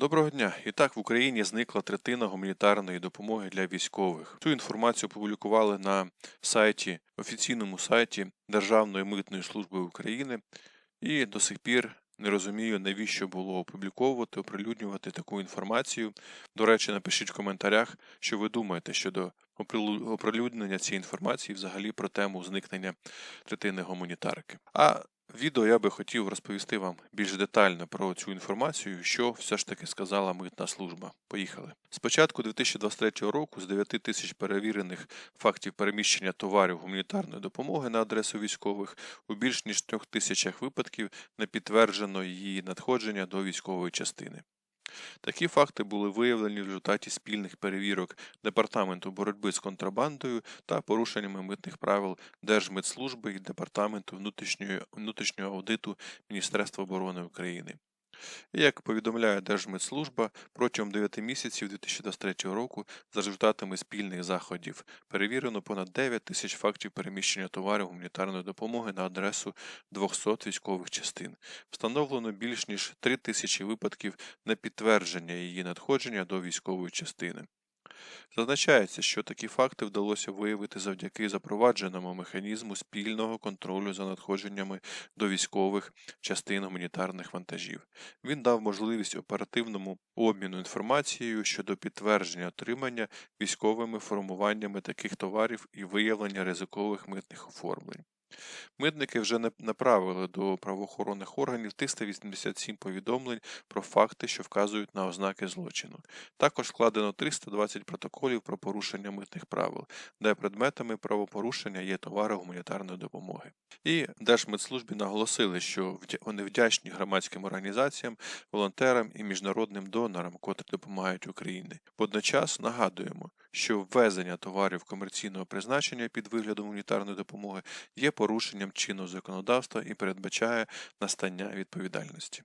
Доброго дня! І так в Україні зникла третина гуманітарної допомоги для військових. Цю інформацію опублікували на сайті, офіційному сайті Державної митної служби України, і до сих пір не розумію, навіщо було опубліковувати, оприлюднювати таку інформацію. До речі, напишіть в коментарях, що ви думаєте щодо оприлюднення цієї інформації взагалі про тему зникнення третини гуманітарки. А відео я би хотів розповісти вам більш детально про цю інформацію, що все ж таки сказала митна служба. Поїхали. З початку 2023 року з 9 тисяч перевірених фактів переміщення товарів гуманітарної допомоги на адресу військових у більш ніж трьох тисячах випадків не підтверджено її надходження до військової частини. Такі факти були виявлені в результаті спільних перевірок Департаменту боротьби з контрабандою та порушеннями митних правил Держмитслужби і Департаменту внутрішнього аудиту Міністерства оборони України. Як повідомляє Держмитслужба, протягом 9 місяців 2023 року за результатами спільних заходів перевірено понад 9 тисяч фактів переміщення товарів гуманітарної допомоги на адресу 200 військових частин. Встановлено більш ніж 3 тисячі випадків непідтвердження її надходження до військової частини. Зазначається, що такі факти вдалося виявити завдяки запровадженому механізму спільного контролю за надходженнями до військових частин гуманітарних вантажів. Він дав можливість оперативному обміну інформацією щодо підтвердження отримання військовими формуваннями таких товарів і виявлення ризикових митних оформлень. Митники вже не- направили до правоохоронних органів 387 повідомлень про факти, що вказують на ознаки злочину. Також складено 320 протоколів про порушення митних правил, де предметами правопорушення є товари гуманітарної допомоги. І Держмитслужбі наголосили, що вони вдячні громадським організаціям, волонтерам і міжнародним донорам, котрі допомагають Україні. Водночас нагадуємо, що ввезення товарів комерційного призначення під виглядом гуманітарної допомоги є порушенням чинного законодавства і передбачає настання відповідальності.